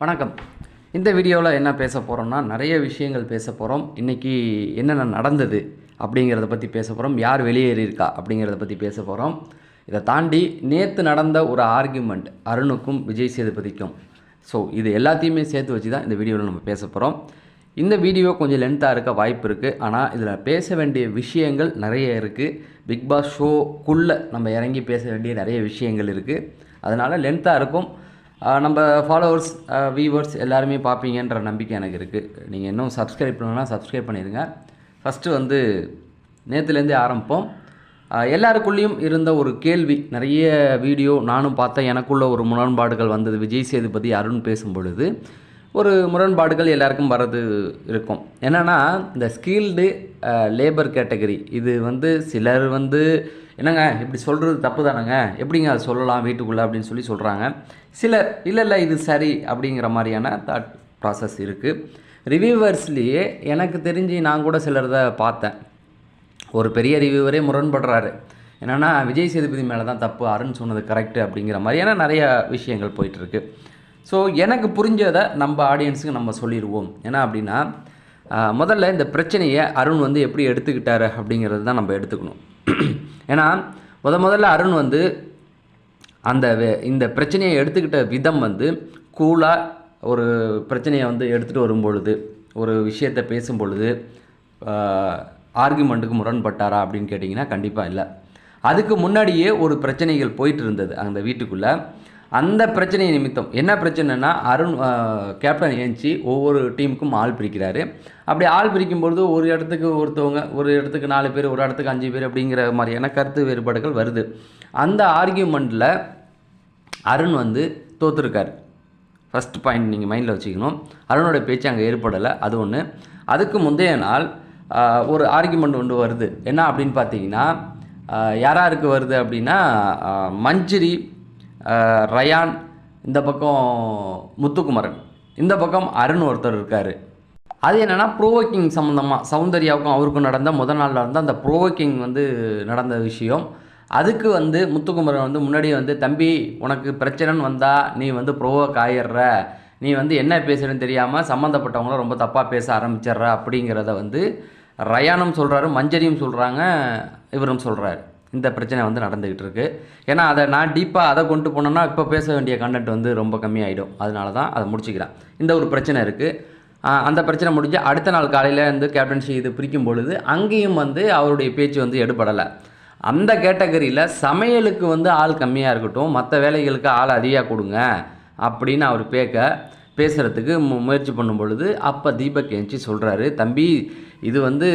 வணக்கம். இந்த வீடியோவில் என்ன பேச போகிறோம்னா நிறைய விஷயங்கள் பேச போகிறோம் இன்றைக்கி என்னென்ன நடந்தது அப்படிங்கிறத பற்றி பேச போகிறோம் யார் வெளியேறியிருக்கா அப்படிங்கிறத பற்றி பேச போகிறோம் இதை தாண்டி நேற்று நடந்த ஒரு ஆர்கியூமெண்ட் அருணுக்கும் விஜய் சேதுபதிக்கும். ஸோ இது எல்லாத்தையுமே சேர்த்து வச்சு தான் இந்த வீடியோவில் நம்ம பேச போகிறோம் இந்த வீடியோ கொஞ்சம் லென்த்தாக இருக்க வாய்ப்பு இருக்குது ஆனால் இதில் பேச வேண்டிய விஷயங்கள் நிறைய இருக்குது பிக் பாஸ் ஷோக்குள்ளே நம்ம இறங்கி பேச வேண்டிய நிறைய விஷயங்கள் இருக்குது அதனால் லென்த்தாக இருக்கும். நம்ம ஃபாலோவர்ஸ் வியூவர்ஸ் எல்லாருமே பார்ப்பீங்கன்ற நம்பிக்கை எனக்கு இருக்குது நீங்கள் இன்னும் சப்ஸ்கிரைப் பண்ணலாம் சப்ஸ்கிரைப் பண்ணிடுங்க. ஃபஸ்ட்டு வந்து நேற்றுலேருந்தே ஆரம்பிப்போம். எல்லாருக்குள்ளேயும் இருந்த ஒரு கேள்வி நிறைய வீடியோ நானும் பார்த்தேன். எனக்குள்ள ஒரு முரண்பாடுகள் வந்தது. விஜய் சேதுபதி அருண் பேசும் பொழுது ஒரு முரண்பாடுகள் எல்லாருக்கும் வர்றது இருக்கும். என்னென்னா இந்த ஸ்கில்டு லேபர் கேட்டகரி இது வந்து சிலர் வந்து என்னங்க இப்படி சொல்கிறது தப்பு தானேங்க எப்படிங்க அதை சொல்லலாம் வீட்டுக்குள்ளே அப்படின்னு சொல்லி சொல்கிறாங்க சிலர் இல்லை இல்லை இது சரி அப்படிங்கிற மாதிரியான தாட் ப்ராசஸ் இருக்குது ரிவ்யூவர்ஸ்லேயே எனக்கு தெரிஞ்சு நான் கூட சிலர் தான் பார்த்தேன். ஒரு பெரிய ரிவ்யூவரே முரண்படுறாரு. என்னென்னா விஜய் சேதுபதி மேலே தான் தப்பு. அருண் சொன்னது கரெக்டு அப்படிங்கிற மாதிரியான நிறைய விஷயங்கள் போயிட்டுருக்கு ஸோ எனக்கு புரிஞ்சதை நம்ம ஆடியன்ஸுக்கு நம்ம சொல்லிடுவோம் ஏன்னா அப்படின்னா முதல்ல இந்த பிரச்சனையை அருண் வந்து எப்படி எடுத்துக்கிட்டாரு அப்படிங்கிறது தான் நம்ம எடுத்துக்கணும். ஏன்னா முத முதல்ல அருண் வந்து அந்த வே- இந்த பிரச்சனையை எடுத்துக்கிட்ட விதம் வந்து கூலாக ஒரு பிரச்சனையை வந்து எடுத்துகிட்டு வரும் பொழுது ஒரு விஷயத்தை பேசும் பொழுது ஆர்குமெண்ட்டுக்கு முரண்பட்டாரா அப்படின்னு கேட்டிங்கன்னா கண்டிப்பாக இல்லை. அதுக்கு முன்னாடியே ஒரு பிரச்சனைகள் போயிட்டு இருந்தது அந்த வீட்டுக்குள்ளே. அந்த பிரச்சனை நிமித்தம். என்ன பிரச்சனைனா அருண் கேப்டன் ஏஞ்சி ஒவ்வொரு டீமுக்கும் ஆள் பிரிக்கிறாரு. அப்படி ஆள் பிரிக்கும்பொழுது ஒரு இடத்துக்கு ஒருத்தவங்க ஒரு இடத்துக்கு நாலு பேர் ஒரு இடத்துக்கு அஞ்சு பேர் அப்படிங்கிற மாதிரியான கருத்து வேறுபாடுகள் வருது. அந்த ஆர்கியூமெண்ட்டில் அருண் வந்து தோற்றுருக்கார் ஃபஸ்ட் பாயிண்ட் நீங்கள் மைண்டில் வச்சுக்கணும். அருணோட பேச்சு அங்கே ஏற்படலை அது ஒன்று அதுக்கு முந்தைய நாள் ஒரு ஆர்கியூமெண்ட் ஒன்று வருது. என்ன அப்படின்னு பார்த்தீங்கன்னா யாராருக்கு வருது அப்படின்னா மஞ்சிரி ரயான் இந்த பக்கம் முத்துக்குமரன் இந்த பக்கம் அருண் ஒருத்தர் இருக்கார். அது என்னென்னா ப்ரோவோக்கிங் சம்மந்தமாக சௌந்தர்யாவுக்கும் அவருக்கும் நடந்த முதல் நாளில் இருந்த அந்த ப்ரோவோக்கிங் வந்து நடந்த விஷயம். அதுக்கு வந்து முத்துக்குமரன் வந்து முன்னாடியே வந்து தம்பி உனக்கு பிரச்சனைன்னு வந்தால் நீ வந்து ப்ரோவோக் ஆயிடுற. நீ வந்து என்ன பேசுகிறேன்னு தெரியாமல் சம்மந்தப்பட்டவங்கள ரொம்ப தப்பாக பேச ஆரம்பிச்சிடுற. அப்படிங்கிறத வந்து ரயானும் சொல்கிறாரு மஞ்சரியும் சொல்கிறாங்க இவரும் சொல்கிறாரு இந்த பிரச்சனை வந்து நடந்துக்கிட்டு இருக்குது ஏன்னா அதை நான் டீப்பாக அதை கொண்டு போனோன்னா இப்போ பேச வேண்டிய கண்டென்ட் வந்து ரொம்ப கம்மியாயிடும். அதனால தான் அதை முடிச்சுக்கிறேன். இந்த ஒரு பிரச்சனை இருக்குது அந்த பிரச்சனை முடிஞ்சு அடுத்த நாள் காலையில் வந்து கேப்டன்ஷி இது பிரிக்கும் பொழுது அங்கேயும் வந்து அவருடைய பேச்சு வந்து எடுபடலை. அந்த கேட்டகரியில் சமையலுக்கு வந்து ஆள் கம்மியாக இருக்கட்டும் மற்ற வேலைகளுக்கு ஆள் அதிகமாக கொடுங்க அப்படின்னு அவர் பேக்க பேசுகிறதுக்கு மு முயற்சி பண்ணும் பொழுது அப்போ தீபக் எஞ்சி சொல்கிறாரு தம்பி இது வந்து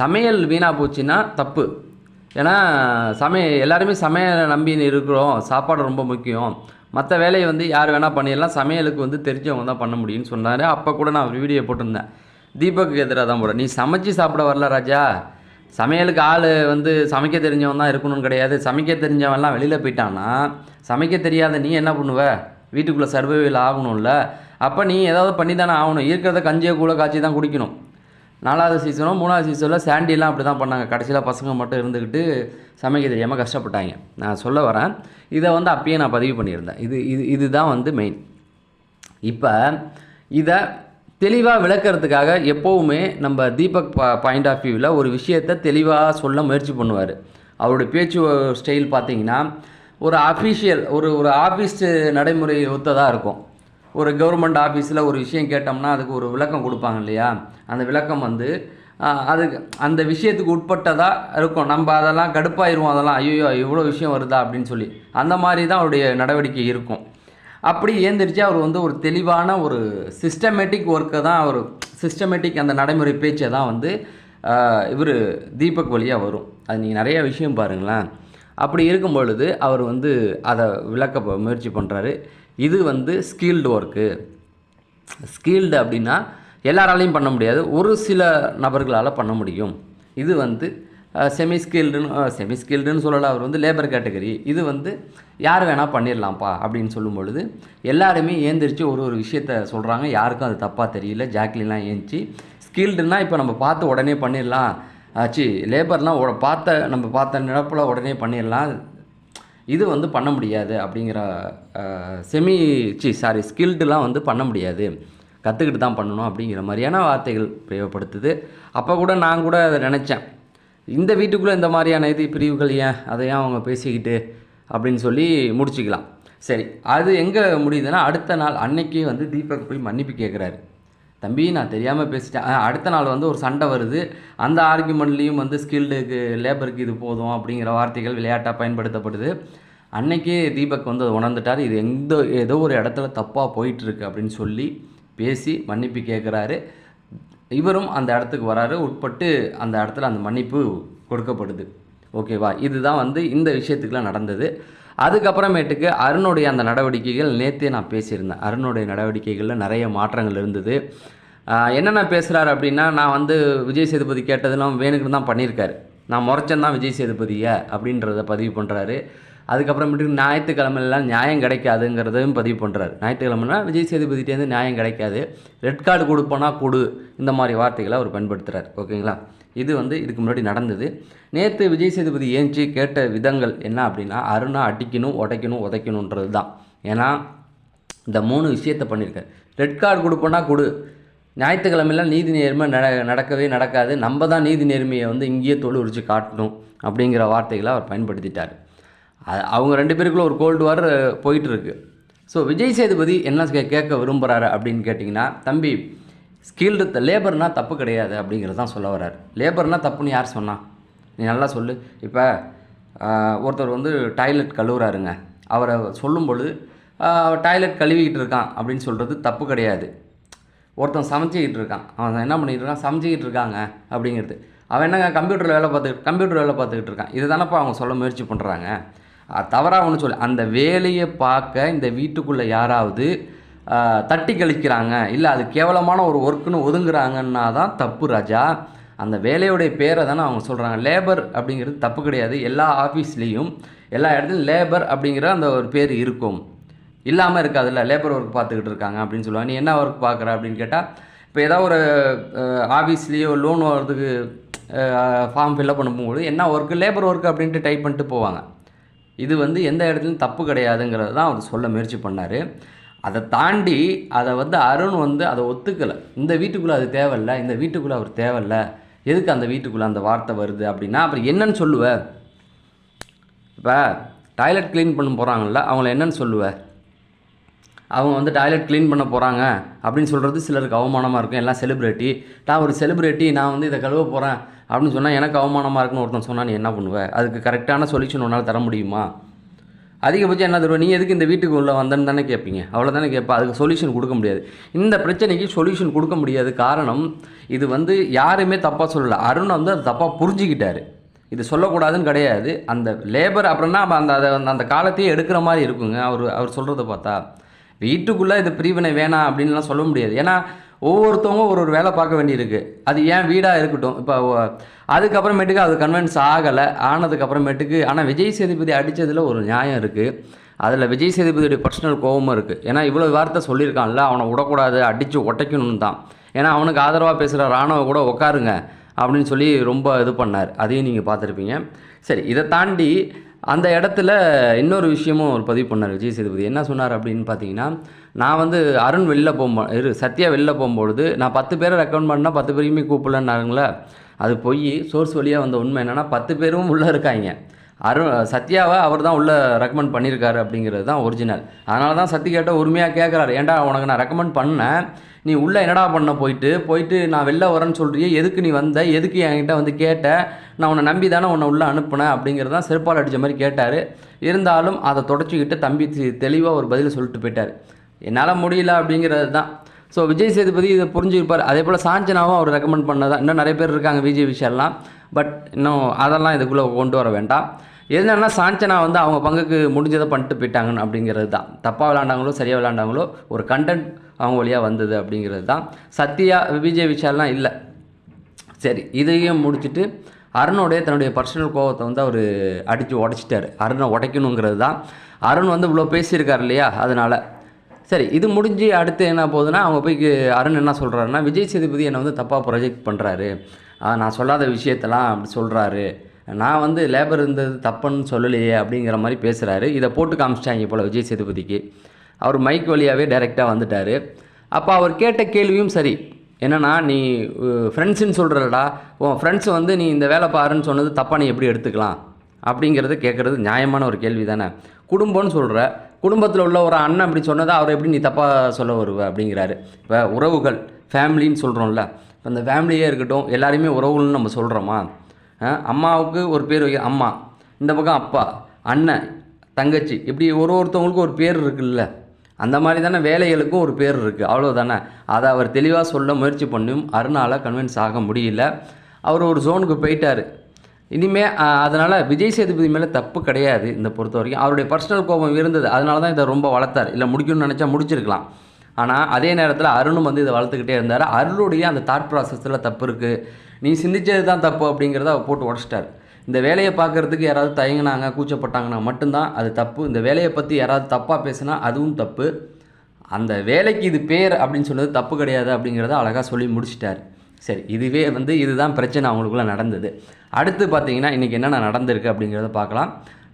சமையல் வீணாக போச்சுன்னா தப்பு. ஏன்னா சமைய எல்லாருமே சமையலை நம்பி இருக்கிறோம். சாப்பாடு ரொம்ப முக்கியம். மற்ற வேலையை வந்து யார் வேணால் பண்ணிடலாம். சமையலுக்கு வந்து தெரிஞ்சவங்க தான் பண்ண முடியும்னு சொன்னார். அப்போ கூட நான் ஒரு வீடியோ போட்டிருந்தேன். தீபக்கு எதிராக தான் போட நீ சமைச்சு சாப்பிட வரல ராஜா. சமையலுக்கு ஆள் வந்து சமைக்க தெரிஞ்சவன் தான் இருக்கணும்னு கிடையாது. சமைக்க தெரிஞ்சவன்லாம் வெளியில் போயிட்டான்னா சமைக்க தெரியாத நீ என்ன பண்ணுவ? வீட்டுக்குள்ளே சர்வைவில் ஆகணும்ல. அப்போ நீ ஏதாவது பண்ணி தானே ஆகணும். இருக்கிறத கஞ்சியை கூட காய்ச்சி தான் குடிக்கணும். நாலாவது சீசனோ மூணாவது சீசனில் சாண்டிலாம் அப்படி தான் பண்ணாங்க. கடைசியில் பசங்க மட்டும் இருந்துக்கிட்டு சமைக்க தெரியாமல் கஷ்டப்பட்டாங்க. நான் சொல்ல வரேன். இதை வந்து அப்பயே நான் பதிவு பண்ணியிருந்தேன். இது இது இதுதான் வந்து மெயின் இப்போ இதை தெளிவாக விளக்கிறதுக்காக எப்போவுமே நம்ம தீபக் பா பாயிண்ட் ஆஃப் வியூவில் ஒரு விஷயத்தை தெளிவாக சொல்ல முயற்சி பண்ணுவார். அவருடைய பேச்சு ஸ்டைல் பார்த்தீங்கன்னா ஒரு அஃபீஷியல் ஒரு ஒரு ஆஃபீஸ் நடைமுறை ஒத்ததாக இருக்கும். ஒரு கவர்மெண்ட் ஆஃபீஸில் ஒரு விஷயம் கேட்டோம்னா அதுக்கு ஒரு விளக்கம் கொடுப்பாங்க இல்லையா? அந்த விளக்கம் வந்து அதுக்கு அந்த விஷயத்துக்கு உட்பட்டதாக இருக்கும். நம்ம அதெல்லாம் கடுப்பாயிருவோம் அதெல்லாம் ஐயோ இவ்வளோ விஷயம் வருதா அப்படின்னு சொல்லி. அந்த மாதிரி தான் அவருடைய நடவடிக்கை இருக்கும். அப்படி ஏந்திரிச்சு அவர் வந்து ஒரு தெளிவான ஒரு சிஸ்டமேட்டிக் ஒர்க்கை தான் அவர் சிஸ்டமேட்டிக் அந்த நடைமுறை பேச்சை தான் வந்து இவர் தீபக் வழியாக வரும். அது நீங்கள் நிறைய விஷயம் பாருங்களேன். அப்படி இருக்கும் பொழுது அவர் வந்து அதை விளக்க முயற்சி பண்ணுறாரு இது வந்து ஸ்கில்டு ஒர்க்கு ஸ்கில்டு அப்படின்னா எல்லாராலையும் பண்ண முடியாது. ஒரு சில நபர்களால் பண்ண முடியும். இது வந்து செமி ஸ்கில்டுன்னு செமி ஸ்கில்டுன்னு சொல்லலாம் அவர் வந்து லேபர் கேட்டகரி இது வந்து யார் வேணால் பண்ணிடலாம்ப்பா அப்படின்னு சொல்லும் பொழுது எல்லாருமே ஏந்திரிச்சு ஒரு ஒரு விஷயத்த சொல்கிறாங்க யாருக்கும் அது தப்பாக தெரியல. ஜாக்லின்லாம் ஏந்திச்சு ஸ்கில்டுன்னா இப்போ நம்ம பார்த்து உடனே பண்ணிடலாம். ஆச்சு லேபர்லாம் பார்த்த நம்ம பார்த்த நினப்பில் உடனே பண்ணிடலாம். இது வந்து பண்ண முடியாது அப்படிங்கிற செமி சி சாரி ஸ்கில்டுலாம் வந்து பண்ண முடியாது. கற்றுக்கிட்டு தான் பண்ணணும் அப்படிங்கிற மாதிரியான வார்த்தைகள் பிரயோகப்படுத்துது. அப்போ கூட நான் கூட அதை நினச்சேன். இந்த வீட்டுக்குள்ளே இந்த மாதிரியான இது பிரிவுகள் ஏன்? அதை ஏன் அவங்க பேசிக்கிட்டு அப்படின்னு சொல்லி முடிச்சுக்கலாம். சரி அது எங்கே முடியுதுன்னா அடுத்த நாள் அன்னைக்கு வந்து தீபக் போய் மன்னிப்பு கேட்குறாரு தம்பி நான் தெரியாமல் பேசிட்டேன். அடுத்த நாள் வந்து ஒரு சண்டை வருது. அந்த ஆர்குமெண்ட்லேயும் வந்து ஸ்கில்டுக்கு லேபருக்கு இது போதும் அப்படிங்கிற வார்த்தைகள் விளையாட்டாக பயன்படுத்தப்படுது. அன்னைக்கே தீபக் வந்து அதை உணர்ந்துட்டார். இது எந்த ஏதோ ஒரு இடத்துல தப்பாக போயிட்டுருக்கு அப்படின்னு சொல்லி பேசி மன்னிப்பு கேட்குறாரு இவரும் அந்த இடத்துக்கு வராரு. உட்பட்டு அந்த இடத்துல அந்த மன்னிப்பு கொடுக்கப்படுது. ஓகேவா? இதுதான் வந்து இந்த விஷயத்துக்குலாம் நடந்தது. அதுக்கப்புறமேட்டுக்கு அருணுடைய அந்த நடவடிக்கைகள் நேற்றே நான் பேசியிருந்தேன். அருணுடைய நடவடிக்கைகளில் நிறைய மாற்றங்கள் இருந்தது. என்னென்ன பேசுகிறாரு அப்படின்னா நான் வந்து விஜய் சேதுபதி கேட்டதெல்லாம் வேணுக்குன்னு தான் பண்ணியிருக்காரு. நான் முறைச்சேன் தான் விஜய் சேதுபதியை அப்படின்றத பதிவு பண்ணுறாரு அதுக்கப்புறமேட்டுக்கு ஞாயிற்றுக்கிழமைலாம் நியாயம் கிடைக்காதுங்கிறதையும் பதிவு பண்ணுறாரு ஞாயிற்றுக்கிழமைனா விஜய் சேதுபதிட்டேருந்து நியாயம் கிடைக்காது. ரெட் கார்டு கொடுப்போனா கொடு. இந்த மாதிரி வார்த்தைகளை அவர் பயன்படுத்துகிறார் ஓகேங்களா? இது வந்து இதுக்கு முன்னாடி நடந்தது. நேற்று விஜய் சேதுபதி ஏஞ்சி கேட்ட விதங்கள் என்ன அப்படின்னா அருணா அடிக்கணும் உடைக்கணும் உதைக்கணுன்றது தான். ஏன்னா இந்த மூணு விஷயத்தை பண்ணியிருக்காரு. ரெட் கார்டு கொடுப்போனா கொடு. ஞாயிற்றுக்கிழமையெல்லாம் நீதி நேர்மை நட நடக்கவே நடக்காது. நம்ம தான் நீதி நேர்மையை வந்து இங்கேயே தொழில் உரிச்சு காட்டணும் அப்படிங்கிற வார்த்தைகளை அவர் பயன்படுத்திட்டார். அவங்க ரெண்டு பேருக்குள்ள ஒரு கோல்டு வார் போயிட்டுருக்கு ஸோ விஜய் சேதுபதி என்ன கே கேட்க விரும்புகிறாரு அப்படின்னு கேட்டிங்கன்னா தம்பி ஸ்கில்டு லேபர்னால் தப்பு கிடையாது அப்படிங்கிறது தான் சொல்ல வர்றார். லேபர்னால் தப்புன்னு யார் சொன்னால் நீ நல்லா சொல்லு. இப்போ ஒருத்தர் வந்து டாய்லெட் கழுவுறாருங்க. அவரை சொல்லும் பொழுது டாய்லெட் கழுவிக்கிட்டு இருக்கான் அப்படின்னு சொல்கிறது தப்பு கிடையாது. ஒருத்தன் சமைச்சிக்கிட்டு இருக்கான். அவன் என்ன பண்ணிகிட்டு இருக்கான்? சமைச்சிக்கிட்டு இருக்காங்க அப்படிங்கிறது. அவன் என்னங்க கம்ப்யூட்டரில் வேலை பார்த்துக்கிட்டு கம்ப்யூட்டர் வேலை பார்த்துக்கிட்டு இருக்கான். இது தானப்பா அவங்க சொல்ல முயற்சி பண்ணுறாங்க தவறாக ஒன்று சொல்லு. அந்த வேலையை பார்க்க இந்த வீட்டுக்குள்ளே யாராவது தட்டி கழிக்கிறாங்க. இல்லை அது கேவலமான ஒரு ஒர்க்குன்னு ஒதுங்குறாங்கன்னா தான் தப்பு ராஜா. அந்த வேலையுடைய பேரை தானே அவங்க சொல்கிறாங்க லேபர் அப்படிங்கிறது தப்பு கிடையாது. எல்லா ஆஃபீஸ்லேயும் எல்லா இடத்துலையும் லேபர் அப்படிங்கிற அந்த ஒரு பேர் இருக்கும். இல்லாமல் இருக்காதுல்ல. லேபர் ஒர்க் பார்த்துக்கிட்டு இருக்காங்க அப்படின்னு சொல்லுவாங்க. நீ என்ன ஒர்க் பார்க்குற அப்படின்னு கேட்டால் இப்போ ஏதாவது ஒரு ஆஃபீஸ்லேயோ லோன் வர்றதுக்கு ஃபார்ம் ஃபில்லப் பண்ணும்போது என்ன ஒர்க்கு லேபர் ஒர்க் அப்படின்ட்டு டைப் பண்ணிட்டு போவாங்க. இது வந்து எந்த இடத்துலையும் தப்பு கிடையாதுங்கிறது தான் அவர் சொல்ல முயற்சி பண்ணார். அதை தாண்டி அதை வந்து அருண் வந்து அதை ஒத்துக்கலை. இந்த வீட்டுக்குள்ளே அது தேவையில்ல இந்த வீட்டுக்குள்ளே அவர் தேவையில்ல. எதுக்கு அந்த வீட்டுக்குள்ளே அந்த வார்த்தை வருது அப்படின்னா அப்புறம் என்னன்னு சொல்லுவ? இப்போ டாய்லெட் க்ளீன் பண்ண போகிறாங்கல்ல அவங்கள என்னன்னு சொல்லுவ? அவங்க வந்து டாய்லெட் க்ளீன் பண்ண போகிறாங்க அப்படின்னு சொல்கிறது சிலருக்கு அவமானமாக இருக்கும். எல்லாம் செலிப்ரிட்டி நான் ஒரு செலிப்ரிட்டி நான் வந்து இதை கழுவ போகிறேன் அப்படின்னு சொன்னால் எனக்கு அவமானமாக இருக்குன்னு ஒருத்தன் சொன்னால் நீ என்ன பண்ணுவேன் அதுக்கு கரெக்டான சொல்யூஷன் உன்னால் தர முடியுமா? அதிகபட்சம் என்ன தருவ நீ எதுக்கு இந்த வீட்டுக்கு உள்ள வந்தேன்னு தானே கேட்பீங்க அவ்வளோ தானே கேட்பா அதுக்கு சொல்யூஷன் கொடுக்க முடியாது. இந்த பிரச்சனைக்கு சொல்யூஷன் கொடுக்க முடியாது. காரணம் இது வந்து யாருமே தப்பாக சொல்லலை. அருண் வந்து அது தப்பாக புரிஞ்சுக்கிட்டாரு. இது சொல்லக்கூடாதுன்னு கிடையாது. அந்த லேபர் அப்புறம்னா அந்த அந்த அந்த காலத்தையே எடுக்கிற மாதிரி இருக்குங்க. அவர் அவர் சொல்கிறத பார்த்தா வீட்டுக்குள்ளே இது பிரிவினை வேணாம் அப்படின்லாம் சொல்ல முடியாது. ஏன்னா ஒவ்வொருத்தவங்க ஒரு ஒரு வேலை பார்க்க வேண்டியிருக்கு. அது ஏன் வீடாக இருக்கட்டும். இப்போ அதுக்கப்புறமேட்டுக்கு அது கன்வின்ஸ் ஆகலை. ஆனதுக்கப்புறமேட்டுக்கு ஆனால் விஜய் சேதுபதி அடித்ததில் ஒரு நியாயம் இருக்குது அதில் விஜய் சேதுபதியுடைய பர்சனல் கோபமும் இருக்குது ஏன்னா இவ்வளோ வார்த்தை சொல்லியிருக்கான்ல அவனை விடக்கூடாது அடித்து ஒட்டைக்கணும்னு தான். ஏன்னா அவனுக்கு ஆதரவாக பேசுகிற ராணுவ கூட உட்காருங்க அப்படின்னு சொல்லி ரொம்ப இது பண்ணார். அதையும் நீங்கள் பார்த்துருப்பீங்க. சரி இதை தாண்டி அந்த இடத்துல இன்னொரு விஷயமும் ஒரு பதிவு பண்ணார் விஜய் சேதுபதி. என்ன சொன்னார் அப்படின்னு பார்த்தீங்கன்னா நான் வந்து அருண் வெளில போகும்போ இரு சத்யா வெளில போகும்பொழுது நான் பத்து பேரை ரெக்கமெண்ட் பண்ணால் பத்து பேரையுமே கூப்பிடலன்னாருங்களே அது போய் சோர்ஸ் வழியாக வந்த உண்மை என்னென்னா பத்து பேரும் உள்ளே இருக்காங்க. அருண் சத்யாவை அவர் தான் உள்ளே ரெக்கமெண்ட் பண்ணியிருக்காரு அப்படிங்கிறது தான் ஒரிஜினல் அதனால தான் சத்தி கேட்டால் உரிமையாக கேட்குறாரு ஏன்டா உனக்கு நான் ரெக்கமெண்ட் பண்ணேன்? நீ உள்ளே என்னடா பண்ண போயிட்டு? போயிட்டு நான் வெளில வரேன்னு சொல்கிறியே எதுக்கு நீ வந்த? எதுக்கு என்கிட்ட வந்து கேட்ட? நான் உன்னை நம்பி தானே உன்னை உள்ளே அனுப்புனேன் அப்படிங்கிறது தான் செருப்பால் அடித்த மாதிரி கேட்டார். இருந்தாலும் அதை தொடச்சிக்கிட்டு தம்பி தெளிவாக ஒரு பதில் சொல்லிட்டு போயிட்டார். என்னால் முடியல அப்படிங்கிறது தான். ஸோ விஜய் சேதுபதி இதை புரிஞ்சுருப்பார் அதே போல் சாஞ்சனாவும் அவர் ரெக்கமெண்ட் பண்ணதான் இன்னும் நிறைய பேர் இருக்காங்க விஜய் விஷயம்லாம். பட் இன்னும் அதெல்லாம் இதுக்குள்ளே கொண்டு வர வேண்டாம். என்னென்னா சாஞ்சனா வந்து அவங்க பங்குக்கு முடிஞ்சதை பண்ணிட்டு போயிட்டாங்கன்னு அப்படிங்கிறது தான். தப்பாக விளாண்டாங்களோ சரியாக விளாண்டாங்களோ ஒரு கண்டென்ட் அவங்க வழியாக வந்தது அப்படிங்கிறது தான். சத்யா விஜய் விஷால்லாம் இல்லை. சரி இதையும் முடிச்சுட்டு அருணோடைய தன்னுடைய பர்சனல் கோபத்தை வந்து அவர் அடித்து உடச்சிட்டார். அருணை உடைக்கணுங்கிறது தான். அருண் வந்து இவ்வளோ பேசியிருக்காரு இல்லையா? அதனால். சரி இது முடிஞ்சு அடுத்து என்ன போகுதுன்னா அவங்க போய் அருண் என்ன சொல்கிறாருன்னா விஜய் சேதுபதி என்னை வந்து தப்பாக ப்ரொஜெக்ட் பண்ணுறாரு நான் சொல்லாத விஷயத்தெல்லாம் அப்படி சொல்கிறாரு நான் வந்து லேபர் இருந்தது தப்புன்னு சொல்லலையே அப்படிங்கிற மாதிரி பேசுகிறாரு இதை போட்டு காமிச்சிட்டாங்க போல் விஜய் சேதுபதிக்கு. அவர் மைக் வழியாகவே டைரெக்டாக வந்துட்டார். அப்போ அவர் கேட்ட கேள்வியும் சரி. என்னென்னா நீ ஃப்ரெண்ட்ஸுன்னு சொல்கிறடா உன் ஃப்ரெண்ட்ஸ் வந்து நீ இந்த வேலை பாருன்னு சொன்னது தப்பாக நீ எப்படி எடுத்துக்கலாம்? அப்படிங்கிறத கேட்குறது நியாயமான ஒரு கேள்வி தானே குடும்பம்னு சொல்கிற குடும்பத்தில் உள்ள ஒரு அண்ணன் அப்படி சொன்னதை அவர் எப்படி நீ தப்பாக சொல்ல வருவ அப்படிங்கிறாரு. இப்போ உறவுகள் ஃபேமிலின்னு சொல்கிறோம்ல இப்போ இந்த ஃபேமிலியே இருக்கட்டும் எல்லாருமே உறவுகள்னு நம்ம சொல்கிறோமா அம்மாவுக்கு ஒரு பேர் வைக்க அம்மா. இந்த பக்கம் அப்பா அண்ணன் தங்கச்சி. இப்படி ஒரு ஒருத்தவங்களுக்கும் ஒரு பேர் இருக்குல்ல. அந்த மாதிரி தானே வேலைகளுக்கும் ஒரு பேர் இருக்குது அவ்வளோதானே அதை அவர் தெளிவாக சொல்ல முயற்சி பண்ணியும் அருணால் கன்வின்ஸ் ஆக முடியல. அவர் ஒரு ஜோனுக்கு போயிட்டார். இனிமே அதனால் விஜய் சேதுபதி மேலே தப்பு கிடையாது இந்த பொறுத்த வரைக்கும். அவருடைய பர்சனல் கோபம் இருந்தது. அதனால தான் இதை ரொம்ப வளர்த்தார். இல்லை முடிக்கணும்னு நினச்சா முடிச்சிருக்கலாம். ஆனால் அதே நேரத்தில் அருணும் வந்து இதை வளர்த்துக்கிட்டே இருந்தார். அருளுடைய அந்த தாட் ப்ராசஸில் தப்பு இருக்குது நீ சிந்திச்சது தான் தப்பு அப்படிங்கிறத அவர் போட்டு உடச்சிட்டார். இந்த வேலையை பார்க்குறதுக்கு யாராவது தயங்கினாங்க கூச்சப்பட்டாங்கன்னா மட்டும்தான் அது தப்பு. இந்த வேலையை பற்றி யாராவது தப்பாக பேசினா அதுவும் தப்பு. அந்த வேலைக்கு இது பேர் அப்படின்னு சொன்னது தப்பு கிடையாது அப்படிங்கிறத அழகாக சொல்லி முடிச்சிட்டார். சரி இதுவே வந்து இதுதான் பிரச்சனை அவங்களுக்குள்ள நடந்தது. அடுத்து பார்த்தீங்கன்னா இன்றைக்கி என்னென்ன நடந்திருக்கு அப்படிங்கிறத பார்க்கலாம்.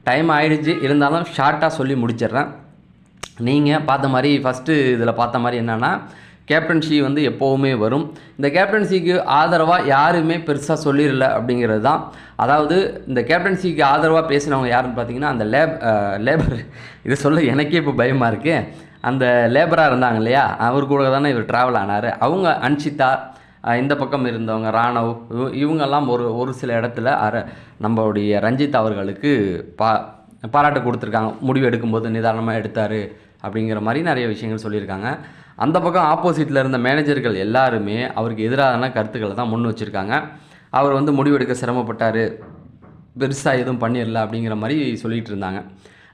டைம் ஆகிடுச்சு இருந்தாலும் ஷார்ட்டாக சொல்லி முடிச்சிடுறேன். நீங்கள் பார்த்த மாதிரி ஃபஸ்ட்டு இதில் பார்த்த மாதிரி என்னென்னா கேப்டன்சி வந்து எப்போவுமே வரும். இந்த கேப்டன்சிக்கு ஆதரவாக யாருமே பெருசாக சொல்லிடல அப்படிங்கிறது தான். அதாவது இந்த கேப்டன்சிக்கு ஆதரவாக பேசினவங்க யாருன்னு பார்த்தீங்கன்னா அந்த லேப் லேபர் இதை சொல்ல எனக்கே இப்போ பயமாக இருக்குது அந்த லேபராக இருந்தாங்க இல்லையா? அவர் கூட தானே இவர் ட்ராவல் ஆனார். அவங்க அன்ஷிதா இந்த பக்கம் இருந்தவங்க ராணவ் இவங்கெல்லாம் ஒரு ஒரு சில இடத்துல அர நம்மளுடைய ரஞ்சித் அவர்களுக்கு பா பாராட்டு கொடுத்துருக்காங்க. முடிவு எடுக்கும்போது நிதானமாக எடுத்தார் அப்படிங்கிற மாதிரி நிறைய விஷயங்கள் சொல்லியிருக்காங்க. அந்த பக்கம் ஆப்போசிட்டில் இருந்த மேனேஜர்கள் எல்லாருமே அவருக்கு எதிரான கருத்துக்களை தான் முன் வச்சுருக்காங்க. அவர் வந்து முடிவெடுக்க சிரமப்பட்டார். பெருசாக எதுவும் பண்ணிடல அப்படிங்கிற மாதிரி சொல்லிகிட்டு இருந்தாங்க.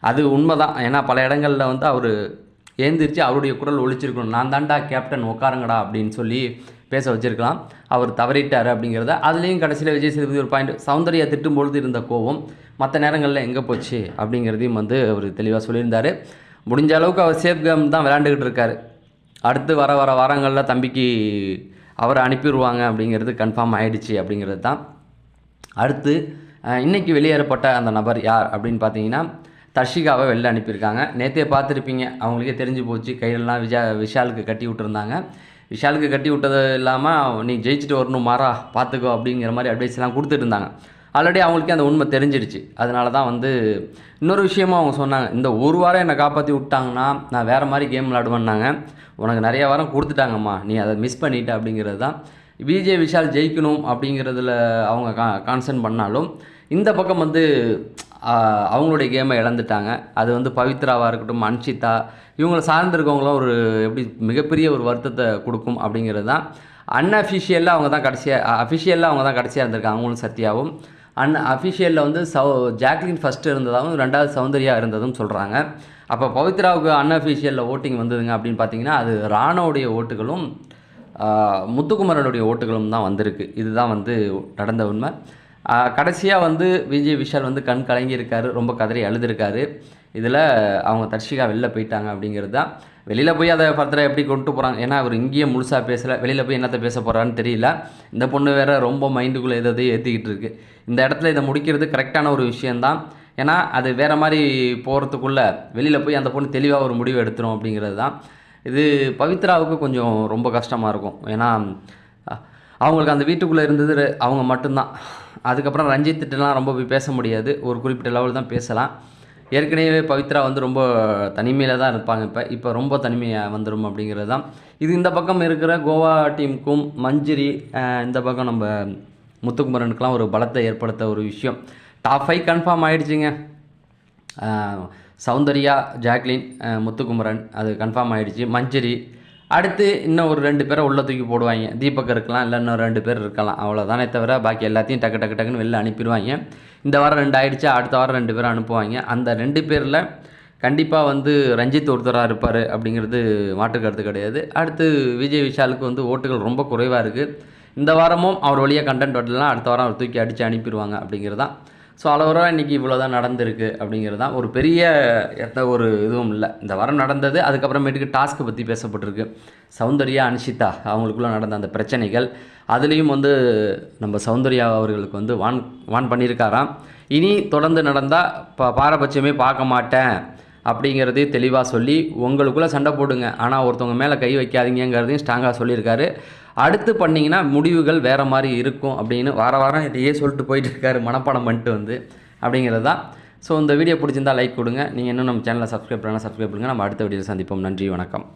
அது உண்மை தான் ஏன்னா பல இடங்களில் வந்து அவர் ஏந்திரிச்சு அவருடைய குரல் ஒழிச்சிருக்கணும் நான் தாண்டா கேப்டன் உட்காருங்கடா அப்படின்னு சொல்லி பேச வச்சிருக்கலாம். அவர் தவறிட்டார் அப்படிங்கிறத அதுலேயும் கடைசியில் விஜய் சேதுபதி ஒரு பாயிண்ட் சௌந்தர்யா திட்டும் பொழுது இருந்த கோவம் மற்ற நேரங்களில் எங்கே போச்சு அப்படிங்கிறதையும் வந்து அவர் தெளிவாக சொல்லியிருந்தார். முடிஞ்ச அளவுக்கு அவர் சேஃப் கேம் தான் விளையாண்டுக்கிட்டு இருக்காரு. அடுத்து வர வர வாரங்களில் தம்பிக்கு அவரை அனுப்பிடுவாங்க அப்படிங்கிறது கன்ஃபார்ம் ஆகிடுச்சு அப்படிங்கிறது தான். அடுத்து இன்றைக்கி வெளியேறப்பட்ட அந்த நபர் யார் அப்படின்னு பார்த்தீங்கன்னா தர்ஷிகாவை வெளில அனுப்பியிருக்காங்க. நேற்றே பார்த்துருப்பீங்க அவங்களுக்கே தெரிஞ்சு போச்சு கையிலலாம் விஜா விஷாலுக்கு கட்டி விட்டுருந்தாங்க. விஷாலுக்கு கட்டி விட்டது இல்லாமல் நீ ஜெயிச்சுட்டு வரணும் மாறா பார்த்துக்கோ அப்படிங்கிற மாதிரி அட்வைஸ்லாம் கொடுத்துட்டு இருந்தாங்க. ஆல்ரெடி அவங்களுக்கே அந்த உண்மை தெரிஞ்சிடுச்சு. அதனால தான் வந்து இன்னொரு விஷயமும் அவங்க சொன்னாங்க. இந்த ஒரு வாரம் என்னை காப்பாற்றி விட்டாங்கன்னா நான் வேறு மாதிரி கேம் விளாடுவேன்னாங்க உனக்கு நிறைய வாரம் கொடுத்துட்டாங்கம்மா. நீ அதை மிஸ் பண்ணிட்ட அப்படிங்கிறது தான் விஜய் விஷால் ஜெயிக்கணும் அப்படிங்கிறதுல அவங்க கா கான்சன்ட் பண்ணாலும் இந்த பக்கம் வந்து அவங்களுடைய கேமை இழந்துட்டாங்க. அது வந்து பவித்ராவாக இருக்கட்டும் அன்ஷிதா இவங்களை சார்ந்திருக்கவங்களாம் ஒரு எப்படி மிகப்பெரிய ஒரு வருத்தத்தை கொடுக்கும் அப்படிங்கிறது தான் அன்அஃபிஷியலாக அவங்க தான் கடைசியாக அஃபிஷியலில் அவங்க தான் கடைசியாக இருந்திருக்காங்க. அவங்களும் சத்யாவும். அன் அஃபிஷியலில் வந்து சௌ ஜாக்லின் ஃபஸ்ட்டு இருந்ததாகவும் ரெண்டாவது சௌந்தர்யா இருந்ததும் சொல்கிறாங்க அப்போ பவித்ராவுக்கு அன்அஃபிஷியலில் ஓட்டிங் வந்ததுங்க அப்படின்னு பார்த்தீங்கன்னா அது ராணோடைய ஓட்டுகளும் முத்துக்குமரனுடைய ஓட்டுகளும் தான் வந்திருக்கு. இதுதான் வந்து நடந்த உண்மை. கடைசியாக வந்து விஜய் விஷால் வந்து கண் கலங்கியிருக்காரு ரொம்ப கதறி அழுதுருக்காரு. இதில் அவங்க தர்ஷிகா வெளில போயிட்டாங்க அப்படிங்கிறது தான். வெளியில் போய் அதை ஃபர்தராக எப்படி கொண்டு போகிறாங்க ஏன்னா அவர் இங்கேயே முழுசாக பேசலை. வெளியில் போய் என்னத்தை பேச போகிறான்னு தெரியல. இந்த பொண்ணு வேற ரொம்ப மைண்டுக்குள்ளே எதை ஏற்றிக்கிட்டு இருக்குது இந்த இடத்துல இதை முடிக்கிறது கரெக்டான ஒரு விஷயந்தான் ஏன்னா அது வேறு மாதிரி போகிறதுக்குள்ளே வெளியில் போய் அந்த பொண்ணு தெளிவாக ஒரு முடிவு எடுத்துரும் அப்படிங்கிறது தான். இது பவித்ராவுக்கு கொஞ்சம் ரொம்ப கஷ்டமாக இருக்கும். ஏன்னா அவங்களுக்கு அந்த வீட்டுக்குள்ளே இருந்தது அவங்க மட்டும்தான். அதுக்கப்புறம் ரஞ்சித்திட்டலாம் ரொம்ப போய் பேச முடியாது. ஒரு குறிப்பிட்ட லெவல் தான் பேசலாம். ஏற்கனவே பவித்ரா வந்து ரொம்ப தனிமையில் தான் இருப்பாங்க இப்போ. இப்போ ரொம்ப தனிமையாக வந்துடும் அப்படிங்கிறது தான். இது இந்த பக்கம் இருக்கிற கோவா டீமுக்கும் மஞ்சிரி இந்த பக்கம் நம்ம முத்துக்குமரனுக்கெலாம் ஒரு பலத்தை ஏற்படுத்த ஒரு விஷயம். டாப் ஃபைவ் கன்ஃபார்ம் ஆகிடுச்சிங்க சௌந்தர்யா ஜாக்லின் முத்துக்குமரன் அது கன்ஃபார்ம் ஆகிடுச்சி மஞ்சரி அடுத்து இன்னும் ஒரு ரெண்டு பேரை உள்ள தூக்கி போடுவாங்க. தீபக் இருக்கலாம் இல்லை இன்னும் ரெண்டு பேர் இருக்கலாம். அவ்வளோதானே தவிர பாக்கி எல்லாத்தையும் டக்கு டக்கு டக்குன்னு வெளில அனுப்பிடுவாங்க. இந்த வாரம் ரெண்டு ஆயிடுச்சு அடுத்த வாரம் ரெண்டு பேரும் அனுப்புவாங்க. அந்த ரெண்டு பேரில் கண்டிப்பாக வந்து ரஞ்சித் ஒருத்தராக இருப்பார் அப்படிங்கிறது மாற்று கருத்து கிடையாது. அடுத்து விஜய் விஷாலுக்கு வந்து ஓட்டுகள் ரொம்ப குறைவாக இருக்குது இந்த வாரமும் அவர் வழியாக கண்டென்ட் வரலாம் அடுத்த வாரம் அவர் தூக்கி அடித்து அனுப்பிடுவாங்க அப்படிங்கிறது தான் ஸோ அளவராக இன்றைக்கி இவ்வளோ தான் நடந்திருக்கு அப்படிங்கிறது தான் ஒரு பெரிய எந்த ஒரு இதுவும் இல்லை. இந்த வாரம் நடந்தது அதுக்கப்புறமேட்டுக்கு டாஸ்க்கு பற்றி பேசப்பட்டிருக்கு. சௌந்தர்யா அனுஷிதா அவங்களுக்குள்ளே நடந்த அந்த பிரச்சனைகள் அதுலேயும் வந்து நம்ம சௌந்தர்யா அவர்களுக்கு வந்து வான் வான் பண்ணியிருக்காராம். இனி தொடர்ந்து நடந்தால் பா பாரபட்சமே பார்க்க மாட்டேன் அப்படிங்கிறதையும் தெளிவாக சொல்லி உங்களுக்குள்ளே சண்டை போடுங்க. ஆனால் ஒருத்தவங்க மேலே கை வைக்காதீங்கிறதையும் ஸ்ட்ராங்காக சொல்லியிருக்காரு. அடுத்து பண்ணிங்கன்னா முடிவுகள் வேறு மாதிரி இருக்கும் அப்படின்னு வார வாரம் இதையே சொல்லிட்டு போயிட்டு இருக்காரு மனப்பாடம் பண்ணிட்டு வந்து அப்படிங்கிறது தான். ஸோ இந்த வீடியோ பிடிச்சிருந்தால் லைக் கொடுங்க. நீங்கள் இன்னும் நம்ம சேனலை சப்ஸ்கிரைப் பண்ணலாம் சப்ஸ்கிரைப் பண்ணுங்கள் நம்ம அடுத்த வீடியோவில் சந்திப்போம். நன்றி வணக்கம்.